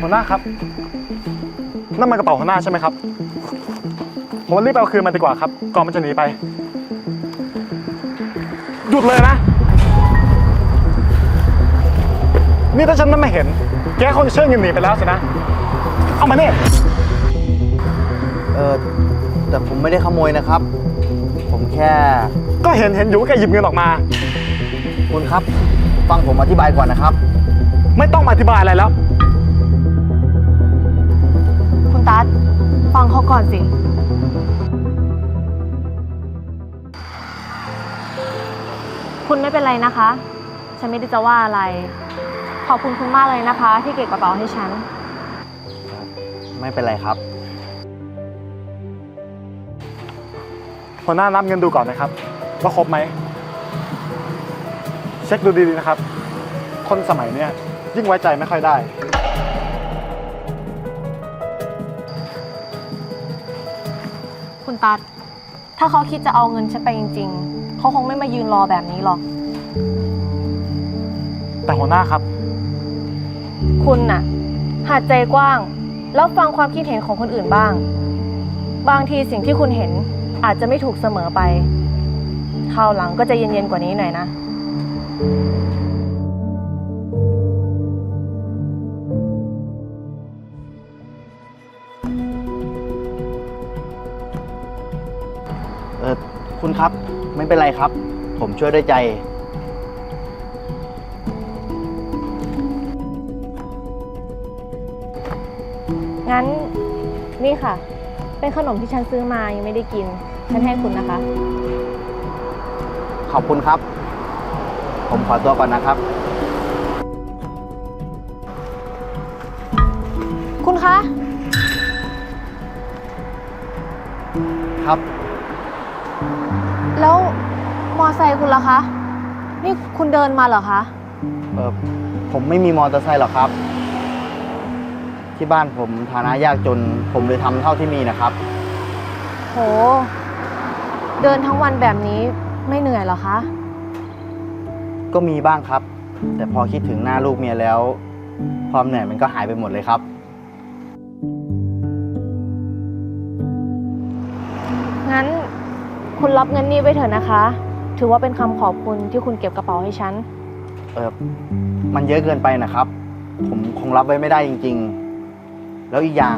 หัวหน้าครับนั่นมันกระเป๋าหัวหน้าใช่ไหมครับผมว่ารีบเอาคืนมันดีกว่าครับ ก่อนมันจะหนีไป หยุดเลยนะ นี่ถ้าฉันไม่เห็น แกคงจะเชิญเงินหนีไปแล้วสินะ เอามาเนี่ยเออแต่ผมไม่ได้ขโมยนะครับ ผมแค่ ก็เห็นเห็นอยู่ว่าแกหยิบเงินออกมา คุณครับ ฟังผมอธิบายก่อนนะครับ ไม่ต้องมาอธิบายอะไรแล้ว คุณตั๊ดฟังเขาก่อนสิ คุณไม่เป็นไรนะคะ ฉันไม่ได้จะว่าอะไร ขอบคุณคุณมากเลยนะคะ ที่เก็บกระเป๋าให้ฉัน ไม่เป็นไรครับหัวหน้านับเงินดูก่อนนะครับ ว่าครบไหม เช็คดูดีๆนะครับ คนสมัยเนี้ย ยิ่งไว้ใจไม่ค่อยได้ คุณตั๊ดถ้าเขาคิดจะเอาเงินฉันไปจริง ๆ เขาคงไม่มายืนรอแบบนี้หรอก แต่หัวหน้าครับ คุณน่ะ หาดใจกว้าง แล้วฟังความคิดเห็นของคนอื่นบ้าง บางทีสิ่งที่คุณเห็นอาจจะไม่ถูกเสมอไปคราวหลังก็จะเย็นๆกว่านี้หน่อยนะ คุณครับ ไม่เป็นไรครับ ผมช่วยด้วยใจ งั้นนี่ค่ะ เป็นขนมที่ฉันซื้อมายังไม่ได้กิน ฉันให้คุณนะคะ ขอบคุณครับ ผมขอตัวก่อนนะครับ คุณคะ ครับ แล้วมอไซค์คุณล่ะคะ นี่คุณเดินมาเหรอคะ เออผมไม่มีมอเตอร์ไซค์หรอกครับ ที่บ้านผมฐานะยากจน ผมเลยทำเท่าที่มีนะครับ โห เดินทั้งวันแบบนี้ไม่เหนื่อยเหรอคะ ก็มีบ้างครับ แต่พอคิดถึงหน้าลูกเมียแล้ว ความเหนื่อยมันก็หายไปหมดเลยครับ งั้น คุณรับเงินนี่ไว้เถอะนะคะ ถือว่าเป็นคำขอบคุณที่คุณเก็บกระเป๋าให้ฉัน เออมันเยอะเกินไปนะครับ ผมคงรับไว้ไม่ได้จริง ๆ แล้วอีกอย่าง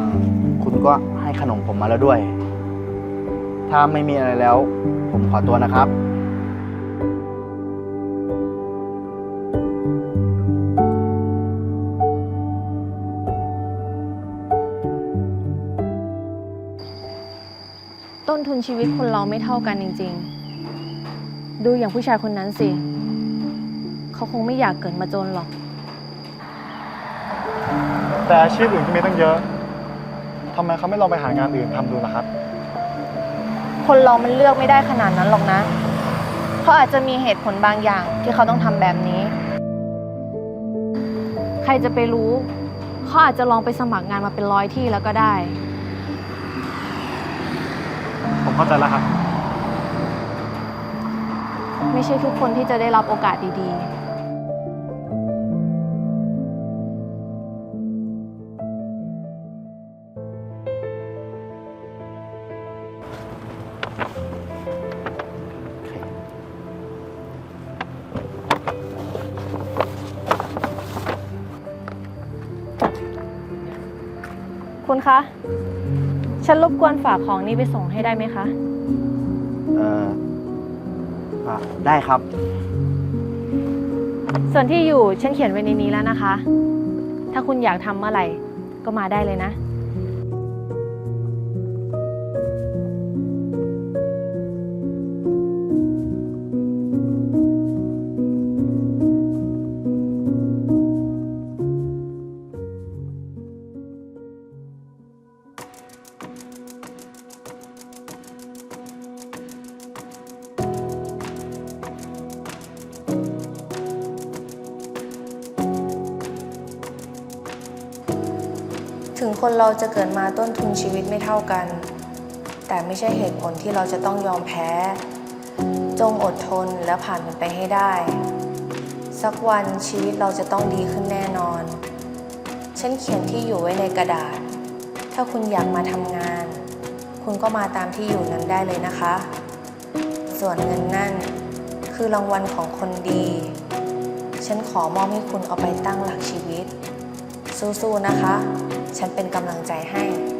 คุณก็ให้ขนมผมมาแล้วด้วย ถ้าไม่มีอะไรแล้ว ผมขอตัวนะครับ ทุนชีวิตคนเราไม่เท่ากันจริง ๆ ดูอย่างผู้ชายคนนั้นสิ เขาคงไม่อยากเกิดมาจนหรอก แต่อาชีพอื่นก็มีตั้งเยอะทำไมเขาไม่ลองไปหางานอื่นทำดูล่ะครับ คนเรามันเลือกไม่ได้ขนาดนั้นหรอกนะ เขาอาจจะมีเหตุผลบางอย่างที่เขาต้องทำแบบนี้ ใครจะไปรู้ เขาอาจจะลองไปสมัครงานมาเป็นร้อยที่แล้วก็ได้ผม เข้าใจแล้วครับ ไม่ใช่ทุกคนที่จะได้รับโอกาสดีๆ คุณคะ ฉันรบกวนฝากของนี้ไปส่งให้ได้ไหมคะ เอออะได้ครับ ส่วนที่อยู่ฉันเขียนไว้ในนี้แล้วนะคะ ถ้าคุณอยากทำเมื่อไหร่ก็มาได้เลยนะ คนเราจะเกิดมาต้นทุนชีวิตไม่เท่ากัน แต่ไม่ใช่เหตุผลที่เราจะต้องยอมแพ้ จงอดทนและผ่านมันไปให้ได้ สักวันชีวิตเราจะต้องดีขึ้นแน่นอน ฉันเขียนที่อยู่ไว้ในกระดาษ ถ้าคุณอยากมาทำงาน คุณก็มาตามที่อยู่นั้นได้เลยนะคะ ส่วนเงินนั่นคือรางวัลของคนดี ฉันขอมอบให้คุณเอาไปตั้งหลักชีวิต สู้ๆนะคะ ฉันเป็นกำลังใจให้